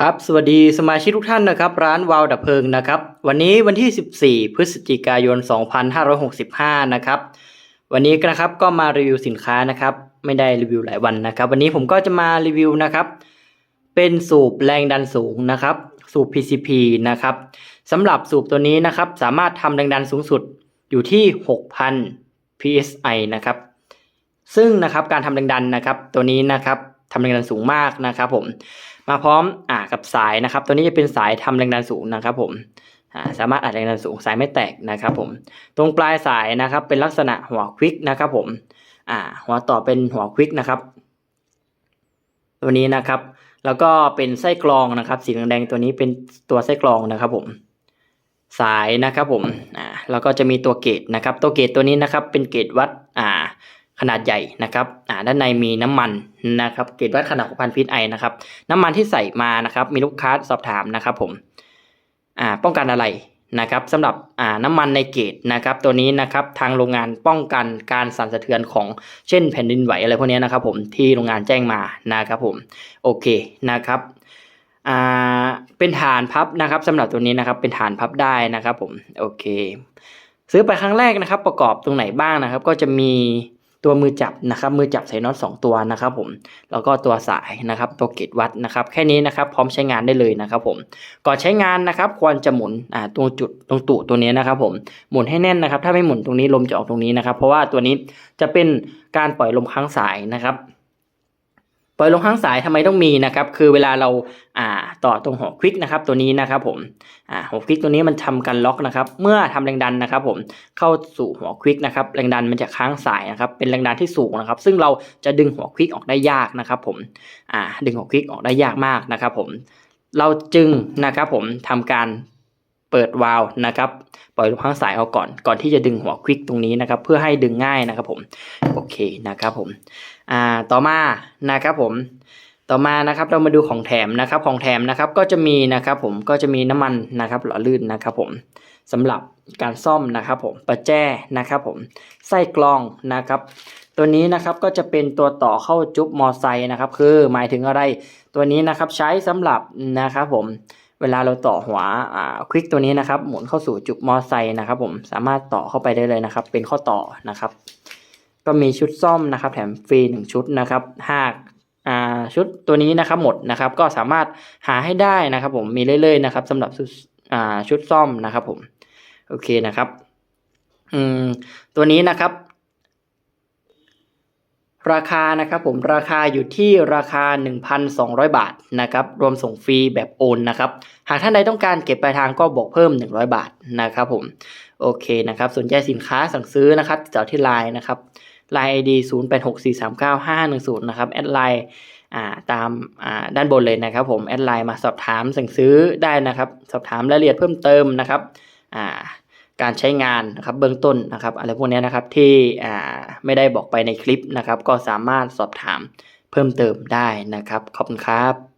ครับสวัสดีสมาชิกทุกท่านนะครับ ร้านวาวดับเพลิงนะครับ วันนี้วันที่ 14 พฤศจิกายน 2565 นะครับ วันนี้นะครับก็มารีวิวสินค้านะครับ ไม่ได้รีวิวหลายวันนะครับ วันนี้ผมก็จะมารีวิวนะครับ เป็นสูบแรงดันสูงนะครับ สูบ PCP นะครับสำหรับสูบตัวนี้นะครับ สามารถทำแรงดันสูงสุดอยู่ที่ 6,000 psi นะครับ ซึ่งนะครับการทำแรงดันนะครับ ตัวนี้นะครับ ทำแรงดันสูงมากนะครับผม มาพร้อมอ่ากับสายนะครับ ตัวนี้จะเป็นสายทำแรงดันสูงนะครับผมอ่าสามารถอัดแรงดันสูงสายไม่แตกนะครับผม ตรงปลายสายนะครับเป็นลักษณะหัวควิกนะครับผมอ่าหัวต่อเป็นหัวควิกนะครับ ตัวนี้นะครับ แล้วก็เป็นไส้กรองนะครับ สีแดงๆตัวนี้เป็นตัวไส้กรองนะครับผม สายนะครับผมอ่าแล้วก็จะมีตัวเกตนะครับ ตัวเกตตัวนี้นะครับ เป็นเกตวัดอ่า นาดใหญ่นะครับอ่าด้านในมีน้ำมันนะครับเกรดวัดขนาด6,000พิษไอนะครับน้ำมันที่ใส่มานะครับมีลูกค้าสอบถามนะครับผมอ่าป้องกันอะไรนะครับสำหรับอ่าน้ำมันในเกรดนะครับตัวนี้นะครับทางโรงงานป้องกันการสั่นสะเทือนของเช่นแผ่นดินไหวอะไรพวกนี้นะครับผมที่โรงงานแจ้งมานะครับผมโอเคนะครับอ่าเป็นฐานพับนะครับสำหรับตัวนี้นะครับเป็นฐานพับได้นะครับผมโอเค ซื้อไปครั้งแรกนะครับประกอบตรงไหนบ้างนะครับ ก็จะมี ตัวมือจับนะครับ มือจับใส่น็อตสองตัวนะครับผมแล้วก็ตัวสายนะครับตัวเกจวัดนะครับ แค่นี้นะครับพร้อมใช้งานได้เลยนะครับผมก่อนใช้งานนะครับ ควรจะหมุนอ่าตรงจุดตรงตุตัวนี้นะครับ ผมหมุนให้แน่นนะครับ ถ้าไม่หมุนตรงนี้ลมจะออกตรงนี้นะครับ เพราะว่าตัวนี้จะเป็นการปล่อยลมค้างสายนะครับ ปล่อยลมค้างสายทำไมต้องมีนะครับคือเวลาเราอ่าต่อตรงหัวควิกนะครับตัวนี้นะครับผมอ่าหัวควิกตัวนี้มันทำการล็อกนะครับเมื่อทำแรงดันนะครับผมเข้าสู่หัวควิกนะครับแรงดันมันจะค้างสายนะครับเป็นแรงดันที่สูงนะครับ ซึ่งเราจะดึงหัวควิกออกได้ยากนะครับผมอ่าดึงหัวควิกออกได้ยากมากนะครับผมเราจึงนะครับผมทำการ เปิดวาล์วนะครับปล่อยลมค้างสายออกก่อนก่อนที่จะดึงหัวควิกตรงนี้นะครับ เพื่อให้ดึงง่ายนะครับผมโอเคนะครับผมอ่าต่อมานะครับผมต่อมานะครับเรามาดูของแถมนะครับของแถมนะครับก็จะมีนะครับผมก็จะมีน้ำมันนะครับหล่อลื่นนะครับผมสำหรับการซ่อมนะครับผมประแจนะครับผมไส้กรองนะครับ ตัวนี้นะครับก็จะเป็นตัวต่อเข้าจุ๊บมอไซค์นะครับคือหมายถึงอะไรตัวนี้นะครับใช้สำหรับนะครับผม เวลาเราต่อหัวอ่าควิกตัวนี้นะครับ หมุนเข้าสู่จุ๊บมอไซค์นะครับ ผมสามารถต่อเข้าไปได้เลยนะครับ เป็นข้อต่อนะครับ ก็มีชุดซ่อมนะครับ แถมฟรีหนึ่งชุดนะครับหากอ่าชุดตัวนี้นะครับหมดนะครับ ก็สามารถหาให้ได้นะครับ ผมมีเรื่อยๆนะครับสำหรับชุดอ่าชุดซ่อมนะครับ ผมโอเคนะครับอืมตัวนี้นะครับ ราคานะครับผมราคาอยู่ที่ราคา 1,200 บาทนะครับรวมส่งฟรีแบบโอนนะครับหากท่านใดต้องการเก็บปลายทางก็บอกเพิ่ม 100 บาทนะครับผมโอเคนะครับสนใจสินค้าสั่งซื้อนะครับติดต่อที่ไลน์นะครับไลน์ ID 0 8 6 4 3 9 5 1 0นะครับแอดไลน์ตามาด้านบนเลยนะครับผมแอดไลน์มาสอบถามสั่งซื้อได้นะครับ สอบถามรายละเอียดเพิ่มเติมนะครับอ่า การใช้งานนะครับเบื้องต้นนะครับอะไรพวกนี้นะครับที่อ่าไม่ได้บอกไปในคลิปนะครับ ก็สามารถสอบถามเพิ่มเติมได้นะครับ ขอบคุณครับ